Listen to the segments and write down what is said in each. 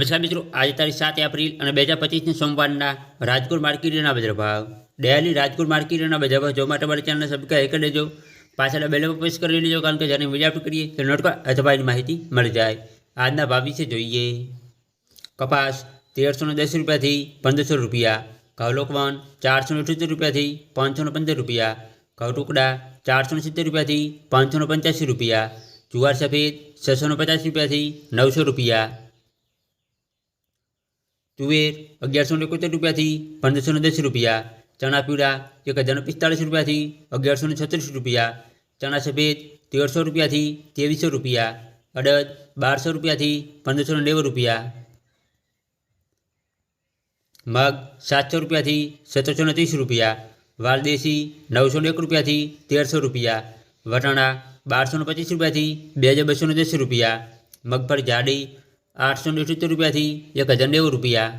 નમસ્કાર મિત્રો, આજે તારીખ સાત એપ્રિલ અને બે હજાર પચીસની સોમવારના રાજકોટ માર્કેટના બજાર ભાવ. ડેલી રાજકોટ માર્કેટના બજાર ભાવ. જોવા માટે મારી ચેનલને સબસ્ક્રાઈબ કરી લેજો પાછળ બેલ પર પ્રેસ કરી લેજો કારણ કે જ્યારે વીડિયો કરીએ તો નોટકા અથવાની માહિતી મળી જાય. આજના ભાવ વિશે જોઈએ. કપાસ તેરસો દસ રૂપિયાથી પંદરસો રૂપિયા. ઘઉં લોકવન ચારસો અઠ્યોતેર રૂપિયાથી પાંચસો પંદર રૂપિયા. ઘઉં ટુકડા ચારસો સિત્તેર રૂપિયાથી પાંચસો પંચ્યાસી રૂપિયા. જુવાર સફેદ છસો પચાસ રૂપિયાથી નવસો રૂપિયા. તુવેર અગિયારસો ને એકોતેર રૂપિયાથી પંદરસો ને દસ રૂપિયા ચણા પીળા એક હજાર પિસ્તાળીસ રૂપિયાથી અગિયારસો ને છત્રીસ રૂપિયા ચણા સફેદ તેરસો રૂપિયાથી ત્રેવીસો રૂપિયા અડદ બારસો રૂપિયાથી પંદરસો ને નેવું રૂપિયા મગ સાતસો રૂપિયાથી સત્તરસો ને ત્રીસ રૂપિયા વાલદેશી નવસો ને એક રૂપિયાથી તેરસો રૂપિયા વટાણા બારસો ને પચીસ રૂપિયાથી બે હજાર બસો ને દસ રૂપિયા મગફળી જાડી આઠસો ને અઠ્યોતેર રૂપિયાથી એક હજાર નેવું રૂપિયા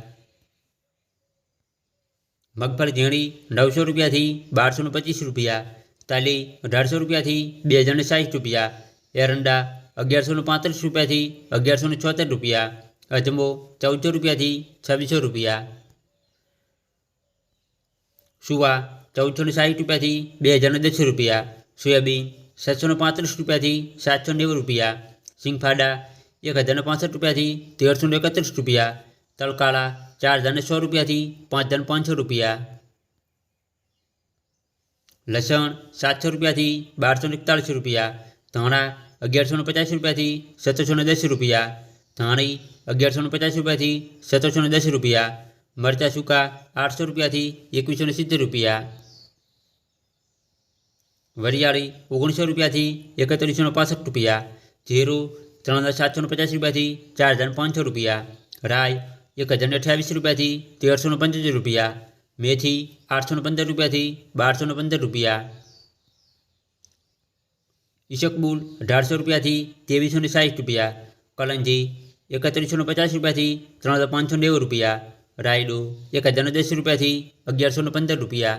મગફળી ઝીણી નવસો રૂપિયાથી બારસો ને પચીસ રૂપિયા તાલી અઢારસો રૂપિયાથી બે હજાર ને સાઠ રૂપિયા એરંડા અગિયારસો ને પાંત્રીસ રૂપિયાથી અગિયારસો ને છોતેર રૂપિયા અજમો ચૌદસો રૂપિયાથી છવ્વીસો રૂપિયા સુવા ચૌદસો ને સાઠ રૂપિયાથી બે હજાર ને દસ રૂપિયા સોયાબીન સાતસો ને પાંત્રીસ રૂપિયાથી સાતસો નેવું રૂપિયા સિંગફાડા એક હજારને પાંસઠ રૂપિયાથી તેરસો એકત્રીસ રૂપિયા તલકાળા ચાર હજારને સો રૂપિયાથી પાંચ હજાર પાંચસો રૂપિયા. લસણ સાતસો રૂપિયાથી બારસો એકતાળીસ રૂપિયા, ધાણા અગિયારસો પચાસ રૂપિયાથી સત્તરસો ને દસ રૂપિયા, ધાણી અગિયારસો ને પચાસ રૂપિયાથી સત્તરસો ને દસ રૂપિયા, મરચાં સૂકા આઠસો રૂપિયાથી એકવીસો ને સિત્તેર રૂપિયા. વરિયાળી ઓગણીસો રૂપિયાથી એકત્રીસો ને પાસઠ રૂપિયા, જીરું ત્રણ હજાર સાતસો પચાસ રૂપિયાથી ચાર હજાર પાંચસો રૂપિયા. રાય એક હજાર અઠ્યાવીસ રૂપિયાથી તેરસો પંચોતેર રૂપિયા. મેથી આઠસો પંદર રૂપિયાથી બારસો પંદર રૂપિયા. ઈશકબુલ અઢારસો રૂપિયાથી ત્રેવીસો ને સાઠ રૂપિયા. કલંજી એકત્રીસો પચાસ રૂપિયાથી ત્રણ હજાર પાંચસો નેવું રૂપિયા. રાયડો એક હજાર દસ રૂપિયાથી અગિયારસો પંદર રૂપિયા.